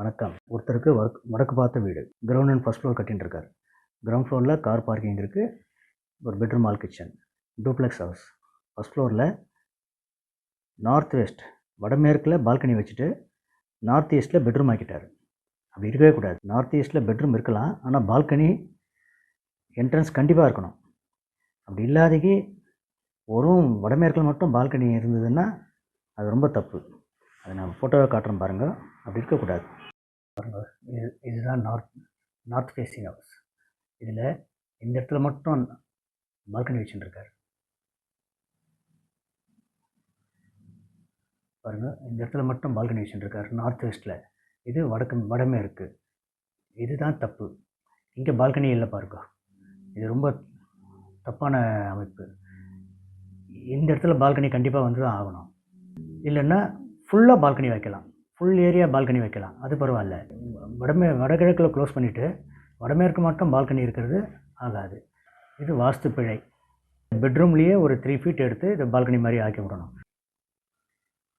வணக்கம். ஒருத்தருக்கு வடக்கு வடக்கு பார்த்த வீடு. கிரவுண்ட் அண்ட் ஃபஸ்ட் ஃப்ளோர் கட்டின்னு இருக்கார் கிரவுண்ட் ஃப்ளோரில் கார் பார்க்கிங் இருக்குது ஒரு bedroom hall kitchen duplex house first ஃப்ளோரில் நார்த் வெஸ்ட் வடமேற்கில் பால்கனி வச்சுட்டு நார்த் ஈஸ்ட்டில் பெட்ரூம் ஆக்கிட்டார். அப்படி இருக்கவே கூடாது. நார்த் ஈஸ்ட்டில் பெட்ரூம் இருக்கலாம். ஆனால் பால்கனி என்ட்ரன்ஸ் கண்டிப்பாக இருக்கணும். அப்படி இல்லாதக்கு ஒரு வடமேற்கில் மட்டும் பால்கனி இருந்ததுன்னா அது ரொம்ப தப்பு. அதை நான் ஃபோட்டோவை காட்டுறேன் பாருங்கள் அப்படி இருக்கக்கூடாது. பாருங்கள் இது இதுதான் நார்த் நார்த் ஃபேஸிங் ஹவுஸ் இதில் இந்த இடத்துல மட்டும் பால்கனி வச்சுட்டுருக்கார் பாருங்கள் இந்த இடத்துல மட்டும் பால்கனி வச்சுட்டுருக்காரு நார்த் வெஸ்ட்டில் இது வடக்கு வடமே இருக்குது இதுதான் தப்பு. இங்கே பால்கனி இல்லை பாருங்க. இது ரொம்ப தப்பான அமைப்பு. இந்த இடத்துல பால்கனி கண்டிப்பாக வந்து தான் ஆகணும். இல்லைன்னா ஃபுல்லாக பால்கனி வைக்கலாம். ஃபுல் ஏரியா பால்கனி வைக்கலாம். அது பரவாயில்ல. வடமே வடகிழக்கில் க்ளோஸ் பண்ணிவிட்டு வடமேற்கு மட்டும் பால்கனி இருக்கிறது ஆகாது. இது வாஸ்து பிழை. பெட்ரூம்லேயே ஒரு த்ரீ ஃபீட் எடுத்து இதை பால்கனி மாதிரி ஆக்கி விடணும்.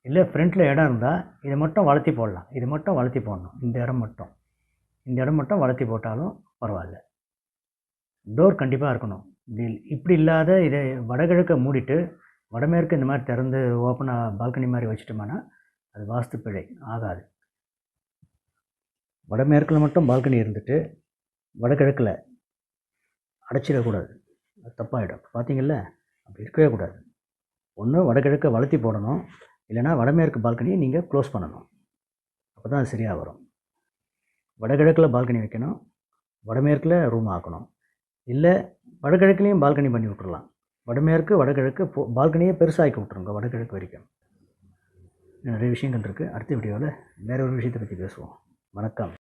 இல்லை ஃப்ரண்ட்டில் இடம் இருந்தால் இதை மட்டும் வளர்த்தி போடலாம். இது மட்டும் வளர்த்தி போடணும். இந்த இடம் மட்டும். இந்த இடம் மட்டும் வளர்த்தி போட்டாலும் பரவாயில்ல. டோர் கண்டிப்பாக இருக்கணும். இப்படி இப்படி இல்லாத இதை வடகிழக்கை மூடிட்டு வடமேற்கு இந்த மாதிரி திறந்து ஓப்பனாக பால்கனி மாதிரி வச்சுட்டோம்னா அது வாஸ்து பிழை ஆகாது. வடமேற்கில் மட்டும் பால்கனி இருந்துட்டு வடகிழக்கில் அடைச்சிடக்கூடாது. அது தப்பாகிடும் பார்த்தீங்கல்ல அப்படி இருக்கவே கூடாது. ஒன்று வடகிழக்கை வளர்த்தி போடணும். இல்லைனா வடமேற்கு பால்கனியை நீங்கள் க்ளோஸ் பண்ணணும். அப்போ தான் அது சரியாக வரும். வடகிழக்கில் பால்கனி வைக்கணும். வடமேற்கில் ரூம் ஆக்கணும். இல்லை வடகிழக்குலேயும் பால்கனி பண்ணி விட்டுறலாம். வடமேற்கு வடகிழக்கு போ பால்கனியை பெருசாக்கி விட்ருங்க வடகிழக்கு வரைக்கும். நிறைய விஷயங்கள் இருக்குது அடுத்த வீடியோவில் வேறு ஒரு விஷயத்தை பற்றி பேசுவோம். வணக்கம்.